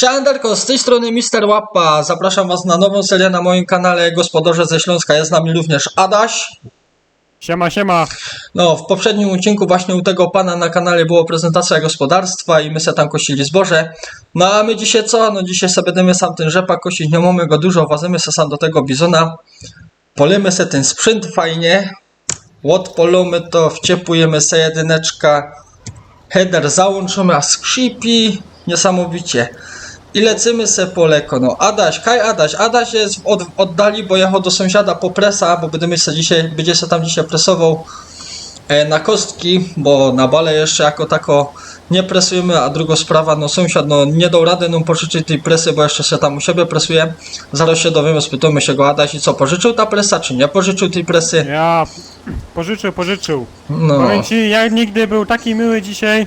Siemanderko, z tej strony Mister Łapa. Zapraszam Was na nową serię na moim kanale Gospodarze ze Śląska. Jest z nami również Adaś. Siema, siema. No, w poprzednim odcinku właśnie u tego pana na kanale było prezentacja gospodarstwa i my se tam kosili zboże. No a my dzisiaj co? No dzisiaj sobie będziemy sam ten rzepak kosić, nie mamy go dużo, wazimy se sam do tego bizona. Polimy se ten sprzęt fajnie. Odpolimy to, wciepujemy se jedyneczka. Header załączymy, a skrzypi niesamowicie. I lecimy se po leko. No Adaś, kaj Adaś. Adaś jest w od, oddali, bo jechał do sąsiada po presa, bo będziemy se dzisiaj, będzie se tam dzisiaj presował e, na kostki, bo na bale jeszcze jako tako nie presujemy, a druga sprawa, no sąsiad no nie dał rady nam pożyczyć tej presy, bo jeszcze się tam u siebie presuje. Zaraz się dowiemy, spytamy się go Adaś i co, pożyczył ta presa, czy nie pożyczył tej presy? Ja pożyczył, pożyczył. No, Powiem ci, jak nigdy był taki miły dzisiaj,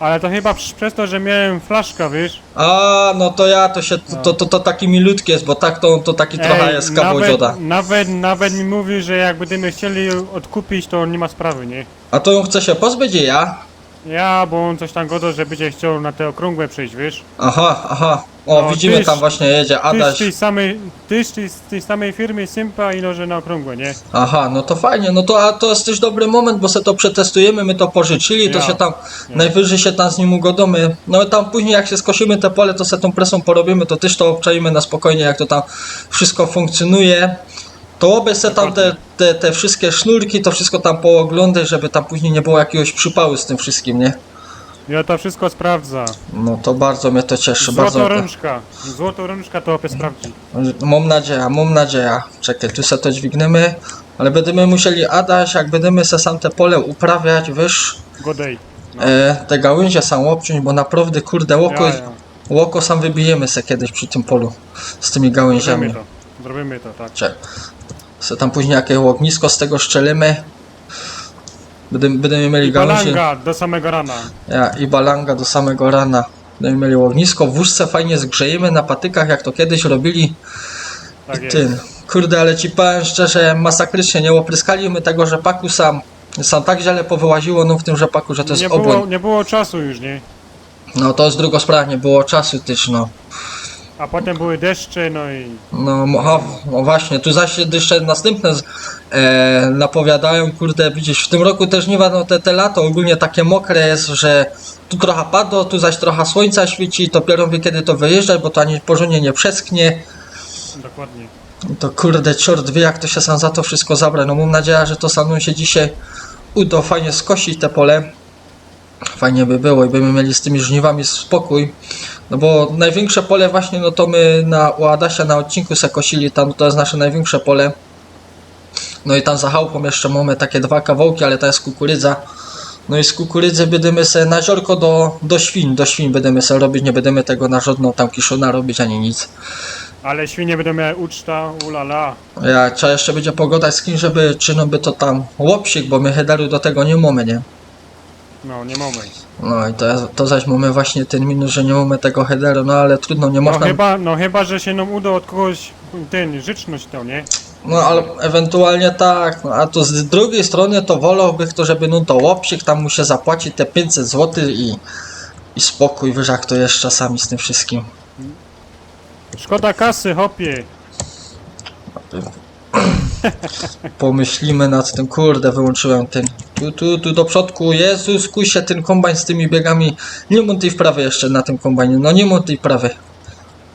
ale to chyba przy- przez to, że miałem flaszka, wiesz? a no to ja, to się, to, to, to taki milutki jest, bo tak to, to taki trochę jest kawał nawet, dzioda. nawet, nawet mi mówił, że jak będziemy chcieli odkupić, to nie ma sprawy, nie? A to on chce się pozbyć i ja? Ja, bo on coś tam godo, że będzie chciał na te okrągłe przejść, wiesz? Aha, aha. O, No, widzimy tyś- tam właśnie jedzie Ty z Adaś. tej samej, ty z tej, z tej samej firmy Sympa i no, że na okrągłe, nie? Aha, no to fajnie, no to a to jest też dobry moment, bo se to przetestujemy, my to pożyczyli, to Ja. się tam, Ja. najwyżej się tam z nim ugodomy. No i tam później jak się skosimy te pole, to se tą presą porobimy, to też to obczajmy na spokojnie, jak to tam wszystko funkcjonuje. To obej se tam te, te, te wszystkie sznurki, to wszystko tam pooglądaj, żeby tam później nie było jakiegoś przypału z tym wszystkim, nie? Ja to wszystko sprawdza. No to bardzo mnie to cieszy, bardzo. Złoto rączka. Złoto rączka to opie sprawdzi. Mam nadzieję, mam nadzieję. Czekaj, tu se to dźwigniemy, ale będziemy musieli Adaś, jak będziemy se sam te pole uprawiać, wiesz, Godej. No. e, te gałęzie sam obciąć, bo naprawdę, kurde, łoko, Ja, ja. łoko sam wybijemy se kiedyś przy tym polu z tymi gałęziami. Zrobimy to. Zrobimy to, tak. Czek. Se tam później jakieś ognisko z tego szczelimy. Będziemy, będziemy mieli I gałęzie. balanga do samego rana. Ja, I balanga do samego rana. Będziemy mieli ognisko, w wózce fajnie zgrzejemy na patykach, jak to kiedyś robili. Tak jest. Ty, kurde, ale ci powiem szczerze, masakrycznie nie opryskali my tego rzepaku sam. Sam tak źle powyłaziło no w tym rzepaku, że to jest nie, obłęd. było, nie było czasu już, nie? No to jest druga sprawa, nie było czasu też, no. A potem były deszcze, no i... No, aha, no właśnie, tu zaś jeszcze następne z- e, napowiadają, kurde, widzisz, w tym roku też nie no te, te lato ogólnie takie mokre jest, że tu trochę padło, tu zaś trochę słońca świeci, dopiero wie kiedy to wyjeżdżać, bo to ani porządnie nie przesknie. Dokładnie. To kurde, czort wie jak to się sam za to wszystko zabra. No mam nadzieję, że to samym się dzisiaj uda fajnie skosić te pole. Fajnie by było i byśmy mieli z tymi żniwami spokój. No bo największe pole właśnie, no to my na, u Adasia na odcinku se kosili, tam to jest nasze największe pole. No i tam za chałupą jeszcze mamy takie dwa kawałki, ale to jest kukurydza. No i z kukurydzy będziemy se na ziorko do, do świń, do świń będziemy se robić, nie będziemy tego na żadną tam kiszona robić ani nic. Ale świnie będą miały uczta, ulala. Ja trzeba jeszcze będzie pogadać z kim, żeby czy no by to tam łopsik, bo my headeru do tego nie mamy, nie? No, nie mamy. No i to, to zaś mamy właśnie ten minus, że nie mamy tego headeru, no ale trudno, nie No można. chyba, no chyba, że się nam uda od kogoś ten, życzność to, nie? No ale ewentualnie tak, no a to z drugiej strony to wolałby kto, żeby no to łopsik tam mu się zapłaci te 500 zł i, i spokój, wiesz jak to jest czasami z tym wszystkim. Szkoda kasy, hopie. Pomyślimy nad tym, kurde, wyłączyłem ten. Tu, tu, tu do przodku, Jezus, kuj się ten kombajn z tymi biegami. Nie mam tej wprawy jeszcze na tym kombajnie, no nie mam tej wprawy.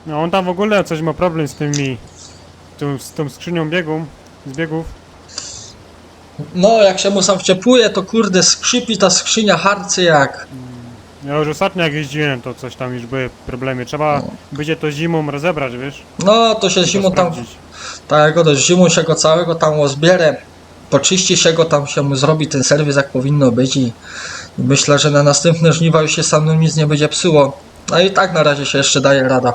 No on tam w ogóle coś ma problem z tymi... Tą, z tą skrzynią biegów, z biegów. No, jak się mu sam wciepuje, to kurde skrzypi ta skrzynia harcy jak. Ja już ostatnio jak jeździłem, to coś tam już były problemy. Trzeba będzie to zimą rozebrać, wiesz? No, to się zimą tam, sprawdzić. tak, do zimą się go całego tam ozbierę, poczyści się go, tam się mu zrobi ten serwis jak powinno być i myślę, że na następne żniwa już się sam nic nie będzie psuło. No i tak na razie się jeszcze daje rada.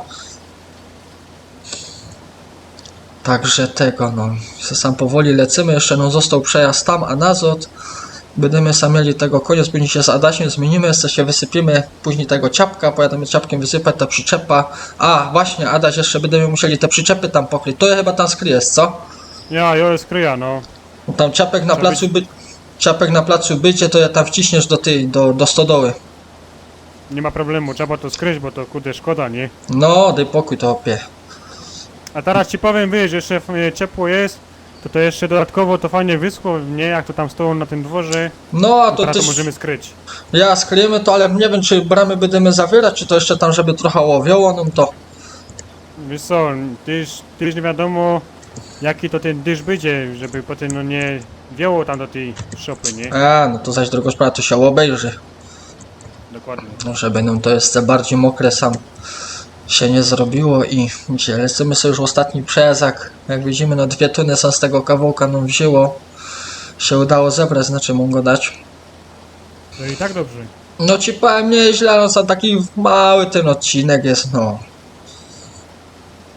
Także tego, no, sam powoli lecimy, jeszcze no został przejazd tam, a nazot. Będziemy sam mieli tego koniec, później się z Adasiem zmienimy, się wysypimy później tego ciapka, pojadę ciapkiem wysypać ta przyczepa. A, właśnie, Adaś, jeszcze będziemy musieli te przyczepy tam pokryć. To chyba tam skryjesz, co? Ja, ja kryja, no. Tam ciapek na placu by... Ciapek na placu bycie, to ja tam wciśniesz do tej, do, do stodoły. nie ma problemu, trzeba to skryć, bo to kurde szkoda, nie? No, daj pokój to opie. A teraz ci powiem, wiesz, jeszcze e, ciepło jest, to to jeszcze dodatkowo to fajnie wyschło, nie? Jak to tam stoło na tym dworze, No, a to to teraz to też... możemy skryć. Ja skryjemy to, ale nie wiem, czy bramy będziemy zawierać, czy to jeszcze tam, żeby trochę łowiało, no to... Wiesz co, tyż, tyż nie wiadomo, jaki to ten dysz będzie, żeby potem no nie wieło tam do tej szopy, nie? A, no to zaś drugą sprawę, to się obejrzy. Dokładnie. No, żeby nam to jeszcze bardziej mokre sam się nie zrobiło i dzisiaj lecimy sobie już ostatni przezak. Jak widzimy, no dwie tuny są z tego kawałka nam wzięło. Się udało zebrać, znaczy mogę go dać. No i tak dobrze. No ci powiem nieźle, no sam taki mały ten odcinek jest, no.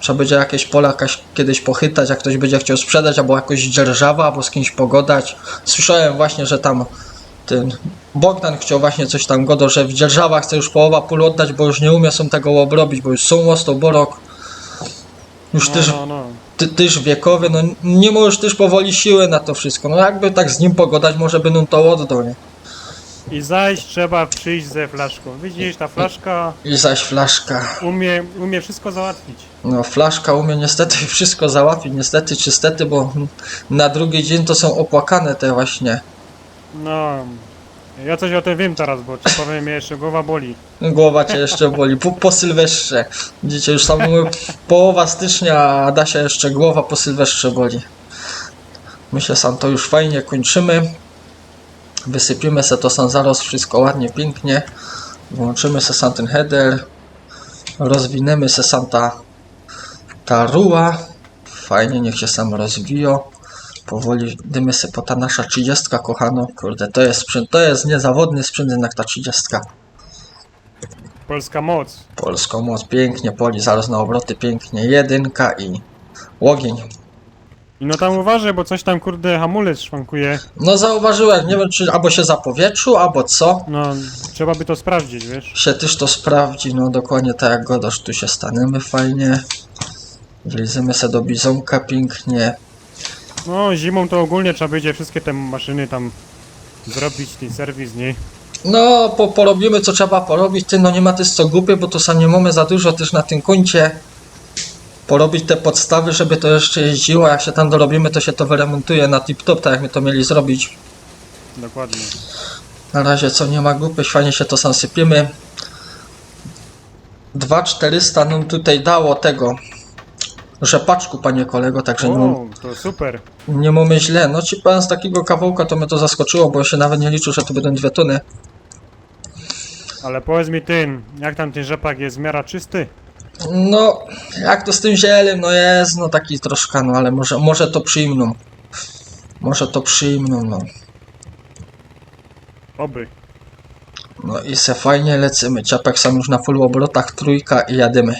Trzeba będzie jakieś pola jakaś kiedyś pochytać, jak ktoś będzie chciał sprzedać, albo jakoś dzierżawa, albo z kimś pogodać. Słyszałem właśnie, że tam ten Bogdan chciał właśnie coś tam godo, że w dzierżawa chce już połowa pól oddać, bo już nie umie są tego obrobić, bo już są łostą borok. Już No, też no, no. ty, tyż wiekowy, no nie już też powoli siły na to wszystko. No jakby tak z nim pogodać, może nam to oddał, nie? I zaś trzeba przyjść ze flaszką. Widzisz, ta flaszka I zaś flaszka. umie, umie wszystko załatwić. No, flaszka umie niestety wszystko załatwić, niestety czy stety, bo na drugi dzień to są opłakane te właśnie. No, ja coś o tym wiem teraz, bo ci powiem, mnie jeszcze głowa boli. Głowa cię jeszcze boli, po, po Sylwestrze. Widzicie, już tam mamy połowa stycznia, a Dasia jeszcze głowa po Sylwestrze boli. Myślę, sam to już fajnie kończymy. Wysypimy se to sam zaraz wszystko ładnie, pięknie. Włączymy se sam ten header. Rozwiniemy se sam ta, ta ruła. Fajnie, niech się sam rozwija. Powoli dymy se po ta nasza 30 kochano. Kurde, to jest sprzęt, to jest niezawodny sprzęt jednak ta 30. Polska moc. Polską moc pięknie poli, zaraz na obroty pięknie. Jedynka i ogień. I no tam uważaj, bo coś tam kurde hamulec szwankuje. No zauważyłem, nie wiem czy albo się zapowietrzył, albo co. No, trzeba by to sprawdzić, wiesz? Się też to sprawdzi, no dokładnie tak jak godasz, tu się staniemy fajnie. Wlizymy se do bizonka pięknie. No, zimą to ogólnie trzeba będzie wszystkie te maszyny tam zrobić, ten serwis, nie? No, po, porobimy co trzeba porobić, ty no nie ma też co głupie, bo to sam nie mamy za dużo też na tym koncie. Porobić te podstawy, żeby to jeszcze jeździło, jak się tam dorobimy, to się to wyremontuje na tip-top, tak jak my to mieli zrobić. Dokładnie. Na razie co nie ma grupy, fajnie się to sam sypiemy. 2400 nam tutaj dało tego rzepaczku, panie kolego, także nie, O, to super. nie mamy źle. No ci pan z takiego kawałka to mnie to zaskoczyło, bo się nawet nie liczył, że to będą dwie tony. Ale powiedz mi ten, jak tam ten rzepak jest w miarę czysty? No, jak to z tym zielem, no jest, no taki troszkę, no ale może, może to przyjmną. Może to przyjmną, no. Oby. No i se fajnie lecimy. Ciapek sam już na full obrotach, trójka i jadymy.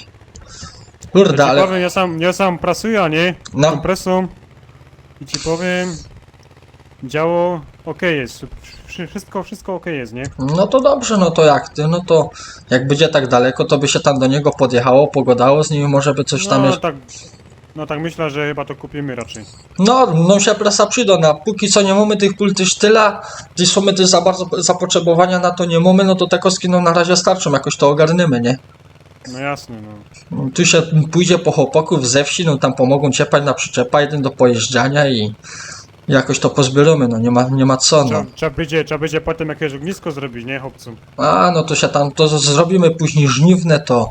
Kurde, Ja ale... powiem, ja sam, ja sam prasuję, nie? No. Kompresą. I ci powiem, działo ok jest. Wszy- Wszystko, wszystko ok jest, nie? No to dobrze, no to jak ty, no to jak będzie tak daleko, to by się tam do niego podjechało, pogodało z nim, może by coś tam No jeszcze... tak, no tak myślę, że chyba to kupimy raczej. No, no się prasa przyda, no a póki co nie mamy tych pól też tyle, gdzieś mamy też za bardzo zapotrzebowania na to nie mamy, no to te kostki no na razie starczą, jakoś to ogarniemy, nie? No jasne, no. No, Tu się pójdzie po chłopaków ze wsi, no tam pomogą ciepać na przyczepa, jeden do pojeżdżania i jakoś to pozbieramy, no nie ma, nie ma co, no. Trzeba, trzeba, będzie, trzeba będzie potem jakieś ognisko zrobić, nie, chłopcu? A, no to się tam, to z- zrobimy później żniwne, to...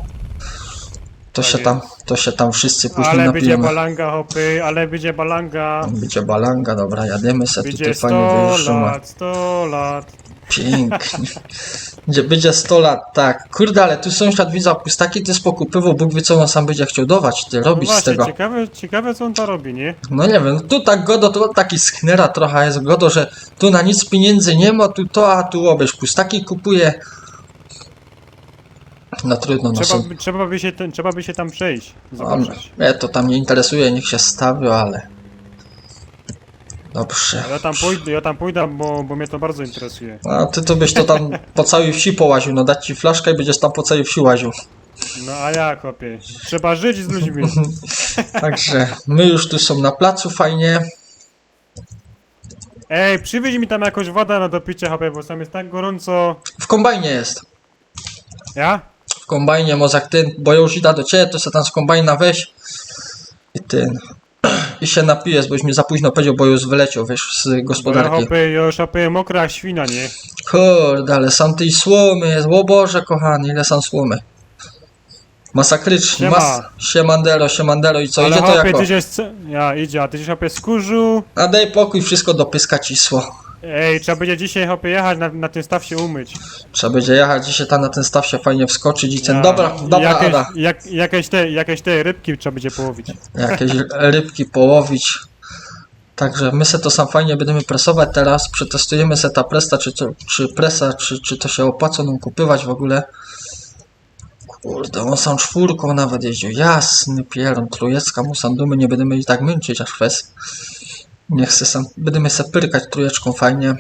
To Tak się tam, to się tam wszyscy później Ale będzie napijemy. balanga, hopy, ale będzie balanga. Będzie balanga, dobra, jademy se Będzie tutaj fajnie 100 wyjeżdżamy. lat, 100 lat. Pięknie. Będzie, będzie 100 lat, tak. Kurde, ale tu sąsiad widzę pustaki, ty spokupywał, Bóg wie co on sam będzie chciał dawać, ty No robić z właśnie, tego. ciekawe, ciekawe co on to robi, nie? No nie wiem, tu tak godo, to taki sknera trochę jest godo, że tu na nic pieniędzy nie ma, tu to, a tu obierz pustaki kupuje. No trudno, no Trzeba, by- trzeba, by się, ten, trzeba by się tam przejść, A, zobaczyć. Mnie to tam nie interesuje, niech się stawi, ale... Dobrze. Ja tam pójdę, ja tam pójdę, bo, bo mnie to bardzo interesuje. A ty to byś to tam po całej wsi połaził, no dać ci flaszkę i będziesz tam po całej wsi łaził. No a jak, chłopie? Trzeba żyć z ludźmi. Także my już tu są na placu fajnie. Ej, przywieź mi tam jakąś wodę na do picia, chłopie, bo tam jest tak gorąco. W kombajnie jest. Ja? Kombajnie mozak ten, bo już idę do ciebie, to se tam z kombajna weź. I ten. I się napijesz, bo już mi za późno powiedział, bo już wyleciał, wiesz, z gospodarki. hopy, ja już hopy mokra świna, nie? Kurde, ale sam tej słomy jest, o Boże kochany, ile sam słomy. Masakrycznie, Siema. mas... Siemandero, siemandero i co, Ale idzie to hopy, jako... ty Ja, idzie, a ty skurzu. A daj pokój, wszystko do pyska cisło. Ej, trzeba będzie dzisiaj hopy jechać, na, na ten staw się umyć. Trzeba będzie jechać dzisiaj tam na ten staw się fajnie wskoczyć i ten... Ja- Dobra, dobra, jakieś, Ada. jak, jakieś, te, jakieś te rybki trzeba będzie połowić. Jakieś rybki połowić. Także my se to sam fajnie będziemy presować teraz. Przetestujemy se ta presta, czy, to, czy presa, czy, czy to się opłaca nam kupywać w ogóle. Kurde, on sam czwórką nawet jeździł. Jasny pieron, trójecka mu sam dumy, nie będziemy i tak męczyć aż fes. Niech se sam, będziemy se pyrkać trójeczką fajnie.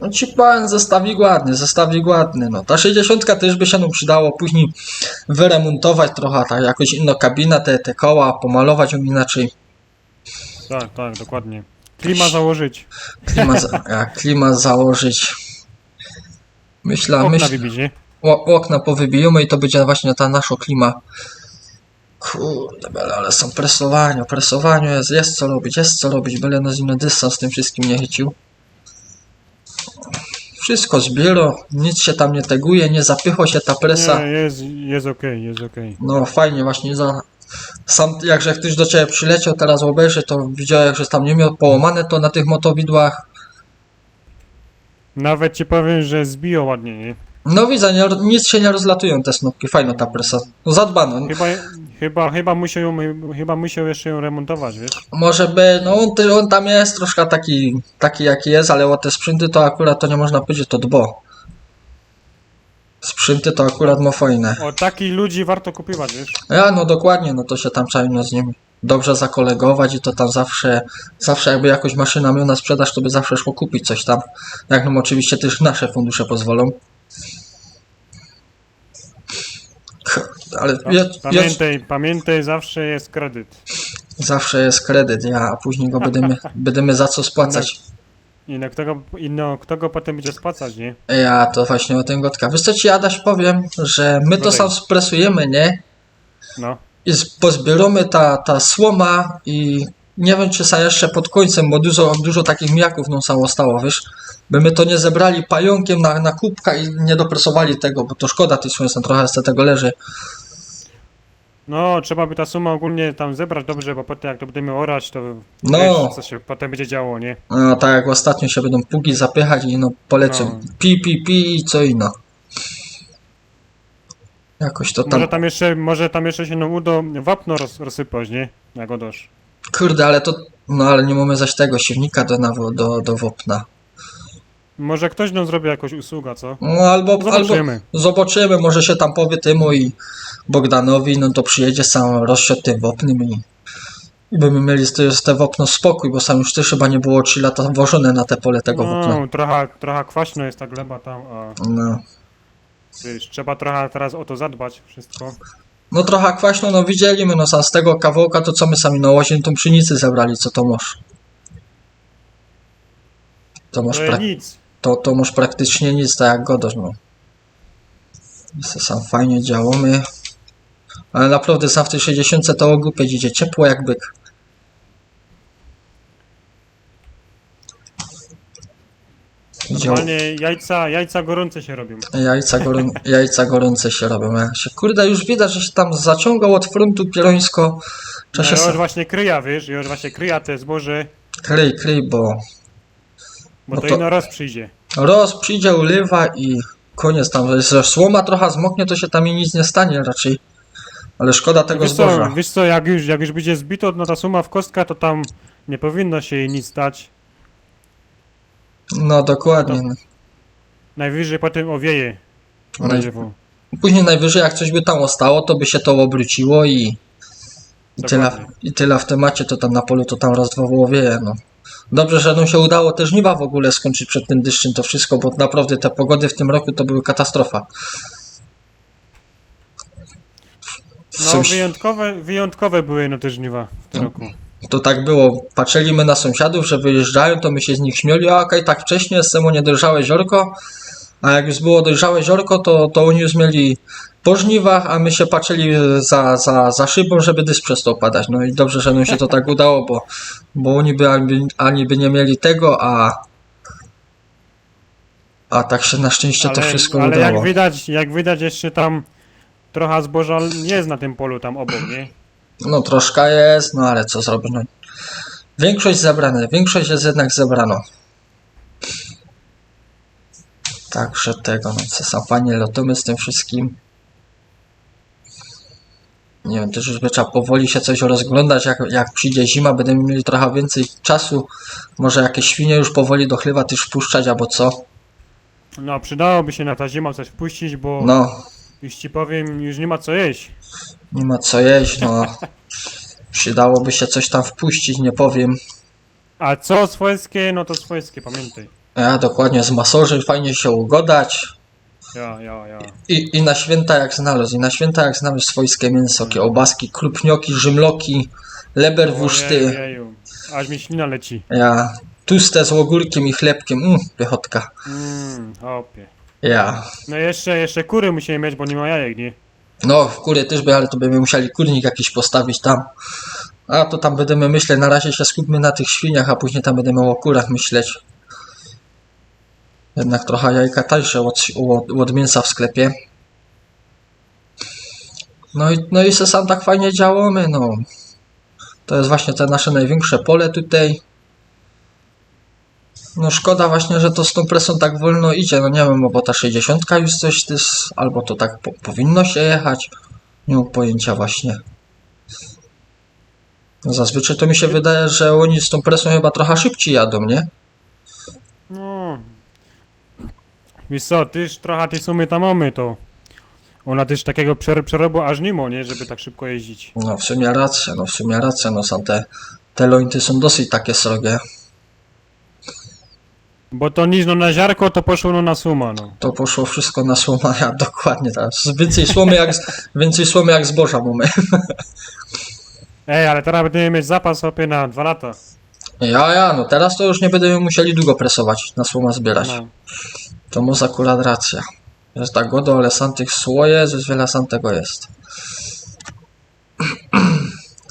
No ci pan zestawi ładny, zestawi ładny. No ta 60 też by się nam przydało później wyremontować trochę, tak jakoś inną kabinę, te, te koła, pomalować ją inaczej. Tak, tak, dokładnie. Klima założyć. Klima, za, klima założyć. Myślę, Okna myśl, wybić, nie? okna powybijemy i to będzie właśnie ta nasza klima. Kurde, bele, ale są presowania, presowaniu jest, jest co robić, jest co robić, byle nas inny dystans z tym wszystkim nie chycił. Wszystko zbiero, nic się tam nie teguje, nie zapycha się ta presa. Nie, jest, jest okej, jest okej. No fajnie właśnie za... Sam jakże ktoś do ciebie przyleciał, teraz obejrzy, to widziałem, że tam nie miał połamane to na tych motowidłach. Nawet ci powiem, że zbiło ładnie, nie? No widzę, nie, nic się nie rozlatują te snopki, fajna ta presa. No zadbano. Chyba, chyba, chyba musiał ją, chyba musiał jeszcze ją remontować, wiesz? Może by, no on, ty- on tam jest troszkę taki, taki jaki jest, ale o te sprzęty to akurat to nie można powiedzieć, to dbo. Sprzęty to akurat ma fajne. O takich ludzi warto kupować, wiesz? Ja, no dokładnie, no to się tam trzeba no, z nim dobrze zakolegować i to tam zawsze, zawsze jakby jakoś maszyna miała na sprzedaż, to by zawsze szło kupić coś tam. Jak nam oczywiście też nasze fundusze pozwolą. Kurde, Ale ja, ja, Pamiętaj, pamiętaj, zawsze jest kredyt. zawsze jest kredyt, ja, a później go będziemy, będziemy za co spłacać. I na kto go, no, kto go potem będzie spłacać, nie? Ja to właśnie o tym gotka. Wiesz co ci Adaś powiem, że my to sam spresujemy, nie? No. i pozbieramy ta, ta słoma i nie wiem czy sa jeszcze pod końcem, bo dużo, dużo takich mijaków nam samo stało, wiesz, by my to nie zebrali pająkiem na, na kubka i nie dopresowali tego, bo to szkoda tej słońca, trochę z tego leży. No, trzeba by ta suma ogólnie tam zebrać dobrze, bo potem jak to będziemy orać, to No. wiesz, co się potem będzie działo, nie? No tak jak ostatnio się będą pugi zapychać i no polecą No. pi, pi, pi i co inno. Jakoś to tam, Może tam jeszcze, może tam jeszcze się nam uda wapno roz, rozsypać, nie? Jak odosz. kurde, ale to, no ale nie mamy zaś tego siewnika do, do, do wopna. Może ktoś nam zrobi jakąś usługę, co? No albo, albo, Zobaczymy. Zobaczymy, może się tam powie temu i Bogdanowi, no to przyjedzie sam rozsiot tym wopnym i, i będziemy mieli z, te- z te wopno spokój, bo sam już też chyba nie było 3 lata włożone na te pole tego wopna. No, trochę, trochę kwaśno jest ta gleba tam, a No. wiesz, trzeba trochę teraz o to zadbać, wszystko. no trochę kwaśno, no widzieliśmy, no sam z tego kawałka to co my sami na łazień tą pszenicy zebrali, co to masz? To masz, pra- nic. To, to masz praktycznie nic, tak jak godasz, no. Sam fajnie działamy. Ale naprawdę sam w tej 60 to ogłupie idzie ciepło jak byk. Normalnie jajca, jajca gorące się robią. Jajca, gorą... Jajca gorące się robią. Ja się, kurde, już widać, że się tam zaciągał od frontu pierońsko. No, Trzeba się już właśnie kryja, wiesz, już właśnie kryja te zboże, Kryj, kryj, bo bo No to, to- ino raz przyjdzie. roz przyjdzie, ulewa i koniec tam. Że słoma trochę zmoknie, to się tam i nic nie stanie raczej. Ale szkoda tego Wiesz zboża. co, wiesz co, jak już, jak już będzie zbito, no ta suma w kostka, to tam nie powinno się jej nic stać. No dokładnie. no. Najwyżej potem owieje. Naj- Radziewą. Później najwyżej jak coś by tam ostało, to by się to obróciło i, i, tyle, i tyle w temacie, to tam na polu to tam wieje, no. Dobrze, że nam się udało te żniwa w ogóle skończyć przed tym deszczem to wszystko, bo naprawdę te pogody w tym roku to były katastrofa. No wyjątkowe, wyjątkowe były no te żniwa w tym roku. to tak było, patrzyliśmy na sąsiadów, że wyjeżdżają, to my się z nich śmieli, a okej, tak wcześnie, z temu niedojrzałe ziorko, A jak już było dojrzałe ziorko, to, to oni już mieli po żniwach, a my się patrzyli za, za, za szybą, żeby deszcz przestał padać. No i dobrze, że nam się to tak udało, bo, bo oni by ani, ani by nie mieli tego, a, a tak się na szczęście to wszystko ale udało. jak widać, jak widać jeszcze tam trochę zboża jest na tym polu tam obok, nie? No troszkę jest, no ale co zrobić? No. Większość zebrane, większość jest jednak zebrano. Także tego, no fajnie latamy z tym wszystkim. Nie wiem, też już by trzeba powoli się coś rozglądać, jak, jak przyjdzie zima, będziemy mieli trochę więcej czasu. Może jakieś świnie już powoli do chlewa też wpuszczać, albo co. No przydałoby się na ta zima coś wpuścić, bo No, już ci powiem, już nie ma co jeść. nie ma co jeść, no. Przydałoby się coś tam wpuścić, nie powiem. A co swojskie, no to swojskie, pamiętaj. Ja dokładnie z masorzy fajnie się ugodać. Ja, ja, ja. I, I na święta jak znalazł, i na święta jak znalazł swojskie mięso, kiełbaski, krupnioki, rzymloki, leber wuszty, Ojeju, aż mi ślina leci. ja, tuste z ogórkiem i chlebkiem, mm, pychotka, Mmm, hopie. ja. No jeszcze, jeszcze kury musimy mieć, bo nie ma jajek, nie? No, kury też by, ale to byśmy musieli kurnik jakiś postawić tam. A to tam będziemy myśleć, na razie się skupmy na tych świniach, a później tam będziemy o kurach myśleć. Jednak trochę jajka tańsze od, od, mięsa w sklepie. No i, no i se sam tak fajnie działamy, no. To jest właśnie te nasze największe pole tutaj. No szkoda właśnie, że to z tą presą tak wolno idzie. No nie wiem, bo ta 60 już coś jest, albo to tak po, powinno się jechać. Nie mam pojęcia właśnie. No zazwyczaj to mi się wydaje, że oni z tą presą chyba trochę szybciej jadą, nie? Wiesz co, tyż trochę tej sumy tam mamy, to ona też takiego przer- przerobu aż nie ma, nie? Żeby tak szybko jeździć. No w sumie racja, no w sumie racja, no są te, te lointy są dosyć takie srogie. Bo to nic no na ziarko, to poszło no na suma, no. To poszło wszystko na słoma, ja dokładnie teraz. Więcej słomy jak, więcej słomy jak zboża mamy. Ej, ale teraz będziemy mieć zapas opie na dwa lata. Ja, ja, no teraz to już nie będziemy musieli długo presować, na słoma zbierać. No. To może akurat racja. Jest tak godo, ale sam tych słoje, że wiele sam tego jest.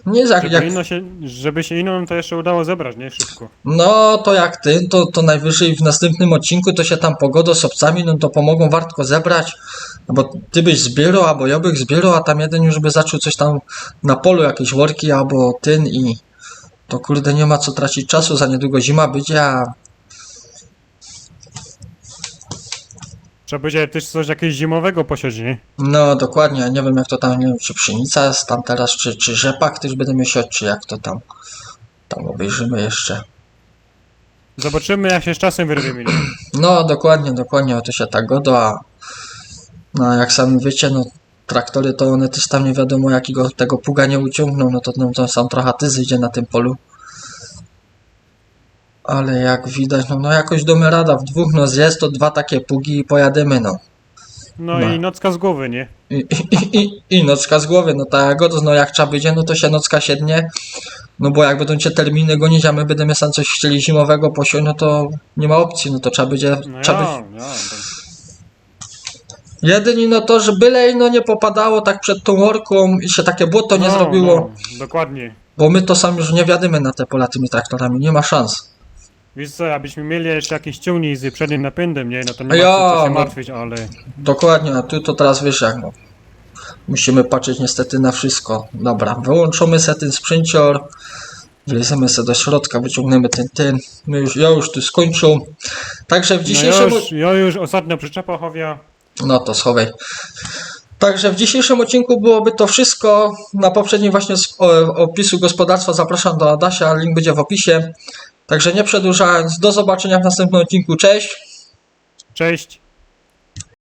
Nie jak, Żeby, jak, inno się, żeby się inną to jeszcze udało zebrać, nie? Szybko. no to jak ty, to, to najwyżej w następnym odcinku to się tam pogodo z obcami, no to pomogą wartko zebrać. No bo ty byś zbierał, albo ja bych zbierał, a tam jeden już by zaczął coś tam na polu, jakieś worki, albo ten i to kurde nie ma co tracić czasu, za niedługo zima będzie, a Trzeba będzie też coś jakiegoś zimowego posiąść, nie? No dokładnie, nie wiem jak to tam, nie wiem czy pszenica jest tam teraz, czy, czy rzepak też będę miesiąc, czy jak to tam. Tam obejrzymy jeszcze. Zobaczymy jak się z czasem wyrobimy, nie? No dokładnie, dokładnie, o to się tak godo, a no jak sami wiecie, no traktory to one też tam nie wiadomo jakiego tego puga nie uciągną, no to, no, to sam trochę ty zejdzie na tym polu. Ale jak widać, no, no jakoś domy rada w dwóch, no zjest to dwa takie pugi i pojadymy, no. No, No. i nocka z głowy, nie? I, i, i, I nocka z głowy, no tak jak no jak trzeba będzie, no to się nocka siednie. No bo jak będą cię terminy gonić, a my będziemy sam coś chcieli zimowego posiąść, no to nie ma opcji, no to trzeba będzie. No trzeba ja, być... ja. Jedynie no to, że byle no nie popadało tak przed tą orką i się takie błoto nie no, zrobiło, No, dokładnie. bo my to sam już nie wiadymy na te pola tymi traktorami, nie ma szans. Wiesz co, abyśmy mieli jeszcze jakiś ciągnik z przednim napędem, nie? No to nie ma Ja, co się no. martwić, ale... Dokładnie, a tu to teraz wiesz jak no. Musimy patrzeć niestety na wszystko. Dobra, wyłączymy se ten sprzęcior. Wleziemy se do środka, wyciągniemy ten ten. My już, ja już tu skończył. Także w No dzisiejszym... już, ja już ostatnio przyczepa chowia. No to schowaj. Także w dzisiejszym odcinku byłoby to wszystko. Na poprzednim właśnie z o, opisu gospodarstwa zapraszam do Adasia, link będzie w opisie. Także nie przedłużając, do zobaczenia w następnym odcinku. Cześć! Cześć.